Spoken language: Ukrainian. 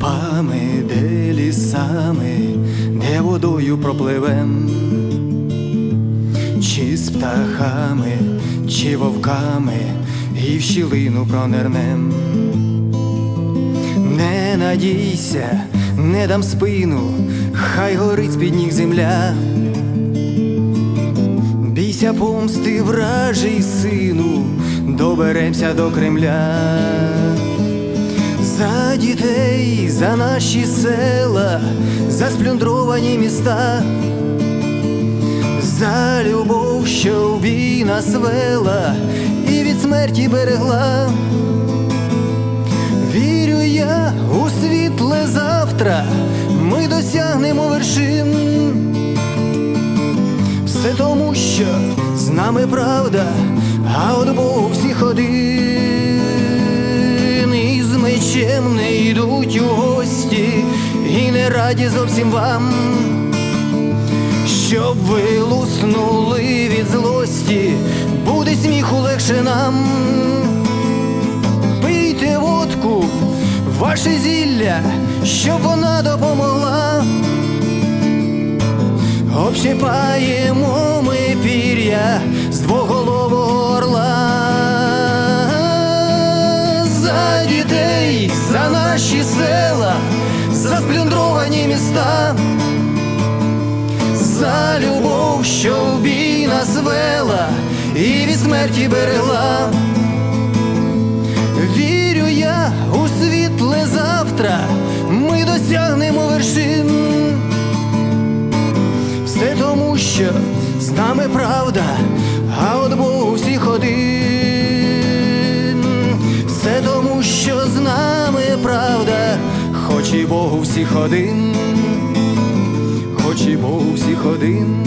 степами, де лісами, де водою пропливем, чи з птахами, чи вовками, і в щілину пронернем. Не надійся, не дам спину, хай горить з-під ніг земля. Бійся помсти вражий сину, доберемся до Кремля. За дітей, за наші села, за сплюндровані міста, за любов, що в бій нас вела і від смерті берегла. Вірю я у світле завтра, ми досягнемо вершин. Все тому, що з нами правда, а от Бог всіх один йдуть у гості, і не раді зовсім вам, щоб ви луснули від злості, буде сміху легше нам. Пийте водку, ваше зілля, щоб вона допомогла. Общипаємо ми пір'я з двоголового дітей, за наші села, за сплюндровані міста, за любов, що в бій нас вела і від смерті берегла. Вірю я у світле завтра, ми досягнемо вершин. Все тому, що з нами правда, хоч і Богу всіх один, хоч і Богу всіх один.